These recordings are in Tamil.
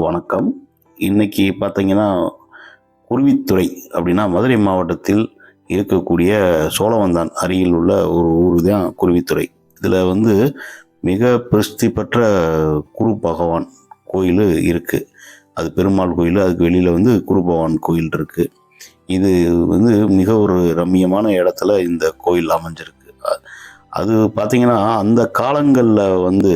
வணக்கம். இன்றைக்கி பார்த்தீங்கன்னா குருவித்துறை அப்படின்னா மதுரை மாவட்டத்தில் இருக்கக்கூடிய சோழவந்தான் அருகில் உள்ள ஒரு ஊர் தான் குருவித்துறை. இதில் வந்து மிக பிரசித்தி பெற்ற குரு பகவான் கோயில் இருக்குது அது பெருமாள் கோயில் அதுக்கு வெளியில் வந்து குரு பகவான் கோயில் இருக்குது இது வந்து மிக ஒரு ரம்மியமான இடத்துல இந்த கோயில் அமைஞ்சிருக்கு. அது பார்த்தீங்கன்னா அந்த காலங்களில் வந்து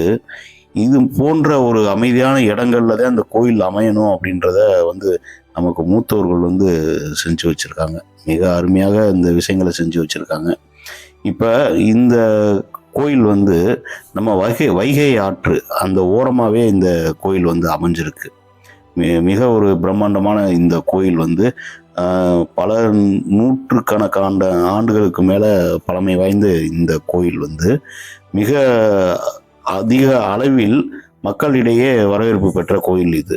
இது போன்ற ஒரு அமைதியான இடங்கள்ல தான் அந்த கோயில் அமையணும் அப்படின்றத வந்து நமக்கு மூத்தவர்கள் வந்து செஞ்சு வச்சுருக்காங்க. மிக அருமையாக இந்த விஷயங்களை செஞ்சு வச்சுருக்காங்க. இப்போ இந்த கோயில் வந்து நம்ம வைகை வைகை ஆற்று அந்த ஓரமாகவே இந்த கோயில் வந்து அமைஞ்சிருக்கு. மிக ஒரு பிரம்மாண்டமான இந்த கோயில் வந்து பல நூற்றுக்கணக்கான ஆண்டுகளுக்கு மேலே பழமை வாய்ந்த இந்த கோயில் வந்து மிக அதிக அளவில் மக்களிடையே வரவேற்பு பெற்ற கோயில் இது.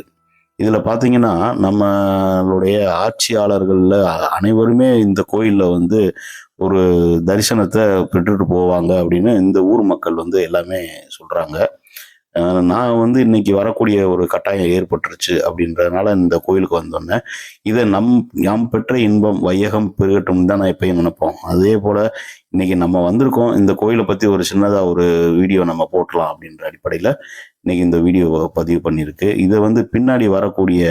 இதில் பார்த்தீங்கன்னா நம்மளுடைய ஆட்சியாளர்களில் அனைவருமே இந்த கோயிலில் வந்து ஒரு தரிசனத்தை பெற்றுட்டு போவாங்க அப்படின்னு இந்த ஊர் மக்கள் வந்து எல்லாமே சொல்கிறாங்க நான் வந்து இன்னைக்கு வரக்கூடிய ஒரு கட்டாயம் ஏற்பட்டுருச்சு அப்படின்றதுனால இந்த கோயிலுக்கு வந்தோன்னே இதை நம் நாம் பெற்ற இன்பம் வையகம் பெருகட்டும் தான் நான் எப்பயும் நினைப்போம். அதே போல் இன்னைக்கு நம்ம வந்திருக்கோம் இந்த கோயிலை பற்றி ஒரு சின்னதாக ஒரு வீடியோ நம்ம போட்டலாம் அப்படின்ற அடிப்படையில் இன்னைக்கு இந்த வீடியோ பதிவு பண்ணியிருக்கு. இதை வந்து பின்னாடி வரக்கூடிய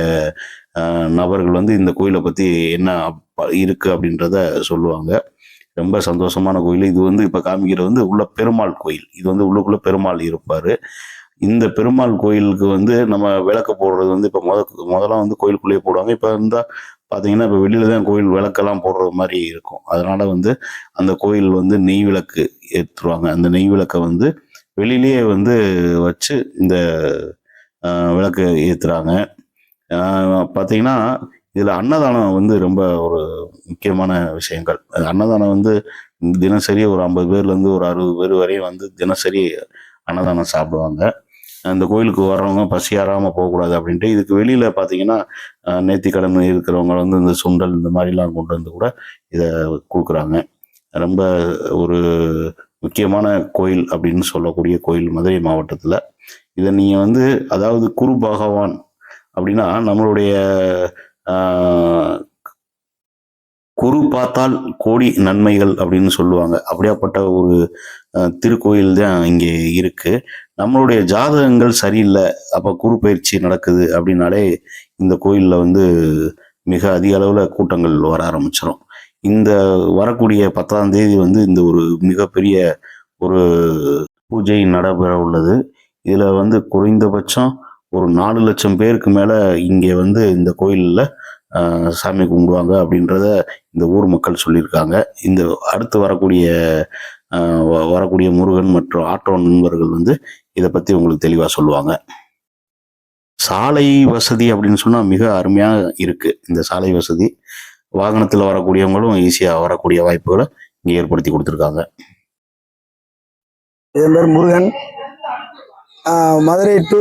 நபர்கள் வந்து இந்த கோயிலை பற்றி என்ன இருக்குது இருக்கு அப்படின்றத சொல்லுவாங்க. ரொம்ப சந்தோஷமான கோயில். இது வந்து இப்போ காமிக்கிறது வந்து உள்ள பெருமாள் கோயில். இது வந்து உள்ளுக்குள்ள பெருமாள் இருப்பார். இந்த பெருமாள் கோயிலுக்கு வந்து நம்ம விளக்கு போடுறது வந்து இப்போ முத முதல்ல வந்து கோயிலுக்குள்ளேயே போடுவாங்க. இப்போ இருந்தால் பார்த்தீங்கன்னா இப்போ வெளியில தான் கோயில் விளக்கெல்லாம் போடுறது மாதிரி இருக்கும். அதனால வந்து அந்த கோயில் வந்து நெய் விளக்கு ஏற்றுருவாங்க அந்த நெய் விளக்கை வந்து வெளியிலேயே வந்து வச்சு இந்த விளக்கு ஏற்றுறாங்க பார்த்தீங்கன்னா இதில் அன்னதானம் வந்து ரொம்ப ஒரு முக்கியமான விஷயங்கள். அன்னதானம் வந்து தினசரி ஒரு ஐம்பது பேர்லேருந்து ஒரு அறுபது பேர் வரையும் வந்து தினசரி அன்னதானம் சாப்பிடுவாங்க. அந்த கோயிலுக்கு வர்றவங்க பசியாராமல் போகக்கூடாது அப்படின்ட்டு இதுக்கு வெளியில் பார்த்தீங்கன்னா ஆஹ், நேர்த்திக்கடன் இருக்கிறவங்க வந்து இந்த சுண்டல் இந்த மாதிரிலாம் கொண்டு வந்து கூட இதை கொடுக்குறாங்க. ரொம்ப ஒரு முக்கியமான கோயில் அப்படின்னு சொல்லக்கூடிய கோயில் மதுரை மாவட்டத்தில். இதை நீங்கள் வந்து அதாவது குரு பகவான் அப்படின்னா நம்மளுடைய ஆஹ், குரு பார்த்தால் கோடி நன்மைகள் அப்படின்னு சொல்லுவாங்க. அப்படியாப்பட்ட ஒரு திருக்கோயில் தான் இங்கே இருக்கு. நம்மளுடைய ஜாதகங்கள் சரியில்லை. அப்போ குரு பயிற்சி நடக்குது அப்படின்னாலே இந்த கோயிலில் வந்து மிக அதிக அளவில் கூட்டங்கள் வர ஆரம்பிச்சிடும் இந்த வரக்கூடிய பத்தாம் தேதி வந்து இந்த ஒரு மிகப்பெரிய ஒரு பூஜை நடைபெற உள்ளது. இதில் வந்து குறைந்தபட்சம் ஒரு நாலு லட்சம் பேருக்கு மேலே இங்கே வந்து இந்த கோயிலில் சாமி கும்பிடுவாங்க அப்படின்றத இந்த ஊர் மக்கள் சொல்லியிருக்காங்க. இந்த அடுத்து வரக்கூடிய வரக்கூடிய முருகன் மற்றும் ஆட்டோ நண்பர்கள் வந்து இதை பற்றி உங்களுக்கு தெளிவாக சொல்லுவாங்க. சாலை வசதி அப்படின்னு சொன்னால் மிக அருமையாக இருக்குது இந்த சாலை வசதி வாகனத்தில் வரக்கூடியவங்களும் ஈஸியாக வரக்கூடிய வாய்ப்புகளை இங்கே ஏற்படுத்தி கொடுத்துருக்காங்க. என் பேர் முருகன். மதுரை டு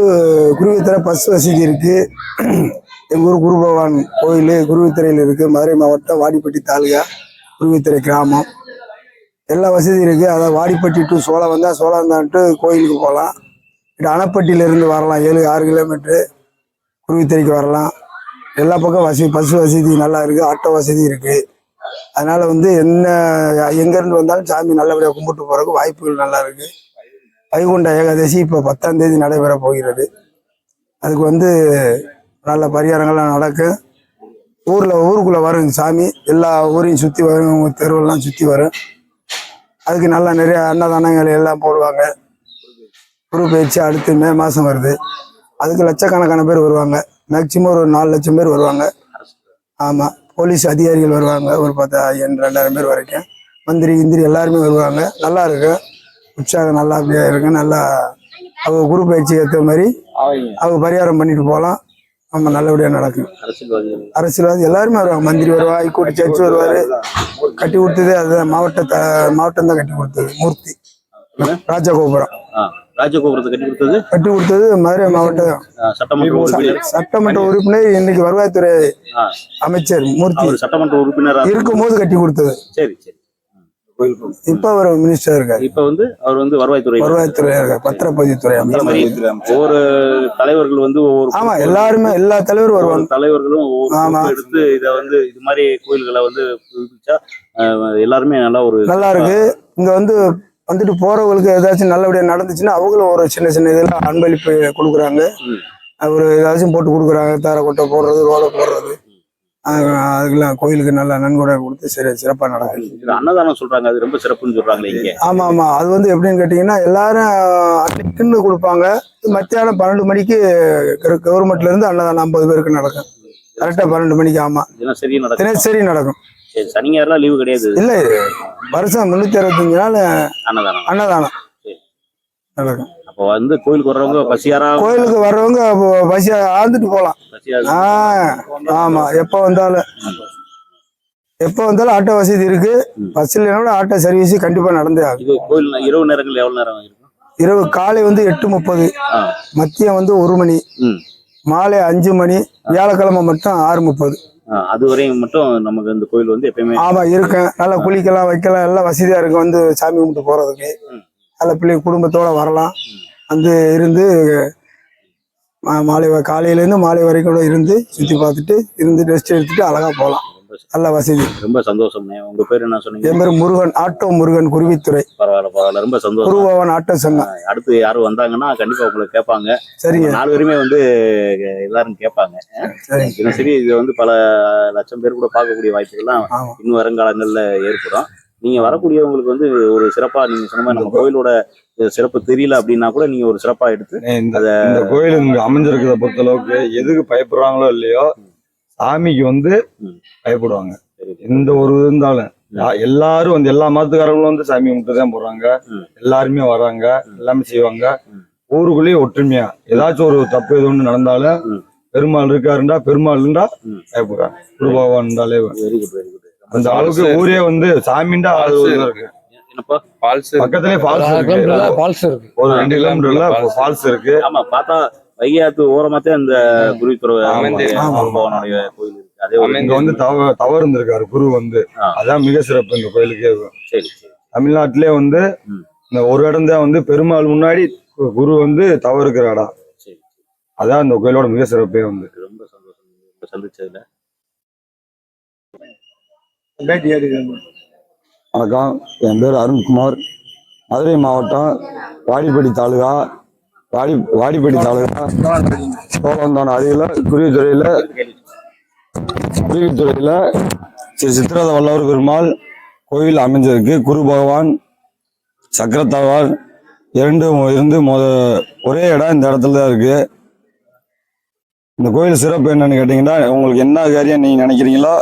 குருவித்துறை பஸ் வசதி இருக்கு. எங்கள் ஊர் குரு பகவான் கோயில் குருவித்துறையில் இருக்குது மதுரை மாவட்டம் வாடிப்பட்டி தாலுகா குருவித்துறை கிராமம். எல்லா வசதியும் இருக்கு. அதாவது வாடிப்பட்டி டு சோழம் வந்தால் சோளம் டு கோயிலுக்கு போகலாம் இட்டு அணைப்பட்டியிலேருந்து வரலாம். ஏழு ஆறு கிலோமீட்ரு குருவித்தறிக்கு வரலாம். எல்லா பக்கம் வசதி பஸ் வசதி நல்லா இருக்கு. ஆட்டோ வசதி இருக்கு. அதனால வந்து என்ன எங்கேருந்து வந்தாலும் சாமி நல்லபடியாக கும்பிட்டு போறதுக்கு வாய்ப்புகள் நல்லா இருக்கு. வைகுண்ட ஏகாதசி இப்போ பத்தாம் தேதி நடைபெற போகிறது. அதுக்கு வந்து நல்ல பரிகாரங்கள்லாம் நடக்கும். ஊரில் ஊருக்குள்ளே வரும் சாமி. எல்லா ஊரையும் சுற்றி வரும் தெருவெல்லாம் சுற்றி வரும். அதுக்கு நல்லா நிறைய அன்னதானங்கள் எல்லாம் போடுவாங்க. குரு பயிற்சி அடுத்து மே மாதம் வருது. அதுக்கு லட்சக்கணக்கான பேர் வருவாங்க. மேக்சிமம் ஒரு நாலு லட்சம் பேர் வருவாங்க. ஆமாம் போலீஸ் அதிகாரிகள் வருவாங்க. ஒரு பத்து ஐயாயிரம் ரெண்டாயிரம் பேர் வரைக்கும். மந்திரி கிந்திரி எல்லாருமே வருவாங்க. நல்லா இருக்கும் உற்சாகம் நல்லா அப்படியே இருக்கும் நல்லா அவங்க குரு பயிற்சி ஏற்ற மாதிரி அவங்க பரிகாரம் பண்ணிட்டு போகலாம். நம்ம நல்லபடியாக நடக்கும். அரசியல்வாதி. எல்லாருமே வருவாங்க. மந்திரி வருவா ஹைகோர்ட் ஜட்ஜ் வருவார். கட்டி கொடுத்தது அது மாவட்ட மாவட்டம் தான் கட்டி கொடுத்தது. மூர்த்தி. ராஜகோபுரம். ராஜகோபுரத்தை கட்டி கொடுத்தது? கட்டி கொடுத்தது மதுரை மாவட்டம் சட்டமன்ற உறுப்பினர். சட்டமன்ற உறுப்பினர் இன்னைக்கு வருவாய்த்துறை அமைச்சர் மூர்த்தி. சட்டமன்ற உறுப்பினரா? இருக்கும்போது கட்டி கொடுத்தது. சரி சரி. கோயில் இப்ப அவர் மினிஸ்டர் இருக்காரு. இப்ப வந்து அவர் வந்து வருவாய்த்துறை வருவாய்த்துறை இருக்காரு பத்திரப்பதிவுத்துறை ஒவ்வொரு தலைவர்கள் வந்து ஒவ்வொரு ஆமா எல்லாருமே எல்லா தலைவரும் வருவாங்க. தலைவர்களும் ஒவ்வொரு எடுத்து இத வந்து இது மாதிரி கோயில்களை வந்து புதுப்பிச்சா எல்லாருமே நல்லா ஒரு நல்லா இருக்கு. இங்க வந்து வந்துட்டு போறவங்களுக்கு ஏதாச்சும் நல்லபடியா நடந்துச்சுன்னா அவங்களும் ஒரு சின்ன சின்ன இதெல்லாம் அன்பளிப்பு கொடுக்குறாங்க. ஒரு ஏதாச்சும் போட்டு கொடுக்குறாங்க தார கொட்டை போடுறது ரோட போடுறது. அதுக்கெல்லாம் கோயிலுக்கு நல்லா நன்கொடை கொடுத்து சரி சிறப்பா நடக்குது. அன்னதானம் சொல்றாங்க அது ரொம்ப சிறப்புன்னு சொல்றாங்களே இங்க. ஆமா ஆமா. அது வந்து எப்படின்னு கேட்டீங்கன்னா எல்லாரும் அன்னைக்குன்னு கொடுப்பாங்க. மத்தியானம் பன்னெண்டு மணிக்கு கவர்மெண்ட்ல இருந்து அன்னதானம் ஐம்பது பேருக்கு நடக்கும். கரெக்டா பன்னெண்டு மணிக்கு ஆமா. தினசரி நடக்கும். தினசரி நடக்கும். சனி ஞாயிறுலாம் லீவு கிடையாது. இல்ல வருஷம் முன்னூத்தி அறுபத்தஞ்சு நாள் அன்னதானம். அன்னதானம். நடக்கும். வந்து கோயிலுக்கு வர்றவங்க பசியாரா? கோயிலுக்கு வர்றவங்க அப்போ பசி ஆழ்ந்துட்டு போகலாம் பசியா ஆமா. எப்போ வந்தாலும் எப்போ வந்தாலும் ஆட்டோ வசதி இருக்கு. பஸ் இல்லைனா கூட ஆட்டோ சர்வீஸ் கண்டிப்பா நடந்தே ஆகும். கோயில் இரவு நேரங்கள் எவ்வளவு நேரம் இருக்கும் இரவு காலை வந்து எட்டு முப்பது ஆ. மதியம் வந்து ஒரு மணி மாலை அஞ்சு மணி வியாழக்கிழமை மட்டும் ஆறு முப்பது. அது வரையும் மட்டும் நமக்கு இந்த கோயில் வந்து எப்பயுமே ஆமா இருக்கேன் நல்லா குளிக்கலாம் வைக்கலாம் எல்லாம் வசதியா இருக்கு வந்து சாமி கும்பிட்டு போறதுக்கு. நல்ல பிள்ளை குடும்பத்தோட வரலாம். வந்து இருந்து மாலை வ- காலையில இருந்து மாலை வரைக்கும் கூட இருந்து சுத்தி பார்த்துட்டு இருந்து ரெஸ்ட் எடுத்துட்டு அழகா போகலாம். நல்ல வசதி. ரொம்ப சந்தோஷம்ண்ணே. உங்க பேர் என்ன சொன்னீங்க? என் பேர் முருகன் ஆட்டோ முருகன் குருவித்துறை. பரவாயில்ல பரவாயில்ல. ரொம்ப சந்தோஷம். குருபவன் ஆட்டோ சங்கம் அடுத்து யாரும் வந்தாங்கன்னா கண்டிப்பா உங்களை கேட்பாங்க. சரிங்க. நாலு பேருமே வந்து எல்லாரும் கேட்பாங்க. தினசரி இது வந்து பல லட்சம் பேர் கூட பார்க்கக்கூடிய வாய்ப்புகள்லாம் இன்னும் வருங்காலங்கள்ல ஏற்படும். நீங்க வரக்கூடியவங்களுக்கு வந்து ஒரு சிறப்பா நீங்க சொன்ன மாதிரி நம்ம கோயிலோட சிறப்பு தெரியல அப்படின்னா கூட நீங்க ஒரு சிறப்பா எடுத்து இந்த கோயில் இங்க அமைஞ்சிருக்கிறத பொறுத்த அளவுக்கு எதுக்கு பயப்படுறாங்களோ இல்லையோ சாமிக்கு வந்து. பயப்படுவாங்க. எந்த ஒரு இருந்தாலும் எல்லாரும் வந்து எல்லா மதத்துக்காரங்களும் வந்து சாமி கும்பிட்டு தான் போடுறாங்க ம். எல்லாருமே வராங்க எல்லாமே செய்வாங்க. ஊருக்குள்ளேயே ஒற்றுமையா ஏதாச்சும் ஒரு தப்பு எது ஒண்ணு நடந்தாலும். பெருமாள் இருக்காருண்டா பெருமாள் இருந்தா ம். பயப்படுறாங்க குருபகவான் இருந்தாலே வெரி குட் வெரி குட் அந்த அளவுக்கு ஊரே வந்து சாமிண்டா ஆள் இருக்கு. பக்கத்துலயே ஃபால்ஸ் இருக்கு. ஒரு ரெண்டு கிலோமீட்டர்ல ஃபால்ஸ் இருக்கு. ஆமா பார்த்தா வைகையாத்து ஓரமாத்தே அந்த குருவித்துறை அமைந்து- பகவானுடைய கோயில் இருக்கு. அதே ஒரு இங்க வந்து தவ தவறு இருந்திருக்காரு குரு வந்து. அதான் மிக சிறப்பு இந்த கோயிலுக்கே. சரி தமிழ்நாட்டிலே வந்து. இந்த ஒரு இடம் தான் வந்து பெருமாள் முன்னாடி குரு வந்து தவறு இருக்கிற இடம் சரி. அதான் இந்த கோயிலோட மிக சிறப்பே வந்து. ரொம்ப சந்தோஷம். வணக்கம். என் பேர் அருண்குமார். மதுரை மாவட்டம் வாடிப்பட்டி தாலுகா வாடி வாடிப்பட்டி தாலுகா சோழந்தான அருகில் குருவித்துறையில் குருவித்துறையில் ஸ்ரீ சித்திரத வல்லவர் பெருமாள் கோயில் அமைஞ்சிருக்கு. குரு பகவான் சக்கரத்தாழ்வார் இரண்டும் இருந்து மொத ஒரே இடம் இந்த இடத்துல தான் இருக்குது இந்த கோயில் சிறப்பு என்னன்னு கேட்டிங்கன்னா உங்களுக்கு என்ன காரியம் நீங்கள் நினைக்கிறீங்களோ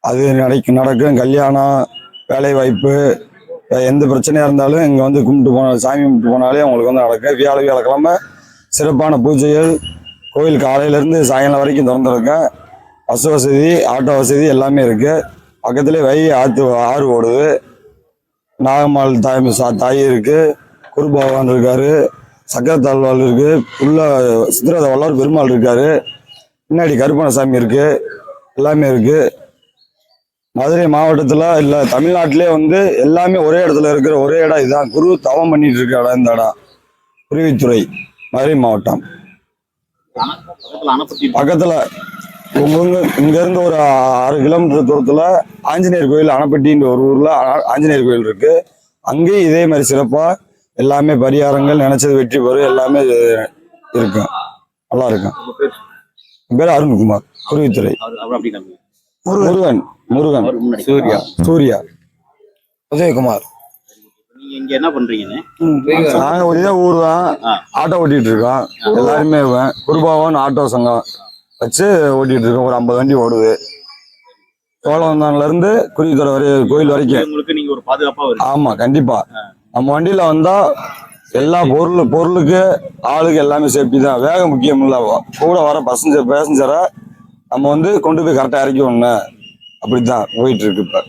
அது நடக்கும் நடக்கும். கல்யாணம் வேலை வாய்ப்பு எந்த பிரச்சனையாக இருந்தாலும் இங்கே வந்து கும்பிட்டு போனால் சாமி கும்பிட்டு போனாலே அவங்களுக்கு வந்து நடக்கும். வியாழ வியாழக்கிழமை சிறப்பான பூஜைகள். கோயில் காலையிலேருந்து சாயங்காலம் வரைக்கும் திறந்துருக்கேன். பஸ் வசதி ஆட்டோ வசதி எல்லாமே இருக்குது பக்கத்துலேயே வை ஆற்று ஆறு ஓடுது. நாகம்மாள் தாய் சா- தாய் இருக்குது குரு பகவான் சக்கர சக்கரத்தாழ்வாள் இருக்குது உள்ள சித்திரத வல்லார் பெருமாள் இருக்கார். பின்னாடி கருப்பணசாமி இருக்குது எல்லாமே இருக்குது மதுரை மாவட்டத்தில் இல்லை தமிழ்நாட்டிலே வந்து எல்லாமே ஒரே இடத்துல இருக்கிற ஒரே இடம் இதுதான். குரு தவம் பண்ணிட்டு இருக்க இடம் இந்த இடம். குருவித்துறை மதுரை மாவட்டம். பக்கத்துல பக்கத்தில் உங்க இங்கேருந்து ஒரு ஆறு கிலோமீட்டர் தூரத்தில் ஆஞ்சநேயர் கோயில் அணப்பட்டின்ற ஒரு ஊரில் ஆஞ்சநேயர் கோயில் இருக்கு. அங்கேயும் இதே மாதிரி சிறப்பாக எல்லாமே பரிகாரங்கள் நினைச்சது வெற்றி பெறும் எல்லாமே இருக்கும் நல்லா இருக்கும் பேர் அருண்குமார் குருவித்துறை. முருகன். முருகன் சூர்யா. சூர்யா. உதயகுமார். நீங்க இங்க என்ன பண்றீங்கன்னு? நாங்க ஒரே ஊர் தான். ஆட்டோ ஓட்டிட்டு இருக்கோம் எல்லாருமே. குருபாவன் ஆட்டோ சங்கம் வச்சு ஓட்டிட்டு இருக்கோம் ஒரு ஐம்பது வண்டி ஓடுது. சோழவந்தான்ல இருந்து குருவித்துறை வரை கோயில் வரைக்கும். உங்களுக்கு நீங்க ஒரு பாதுகாப்பா வருது. ஆமா கண்டிப்பா. நம்ம வண்டியில வந்தா எல்லா பொருள் பொருளுக்கு ஆளுக்கு எல்லாமே சேஃப்டி தான். வேகம் முக்கியம் இல்ல. கூட வர பசஞ்சர் பேசஞ்சரை நம்ம வந்து கொண்டு போய் கரெக்டாக இறக்கி விடணும். அப்படித்தான் போயிட்டு இருக்கு இப்போ.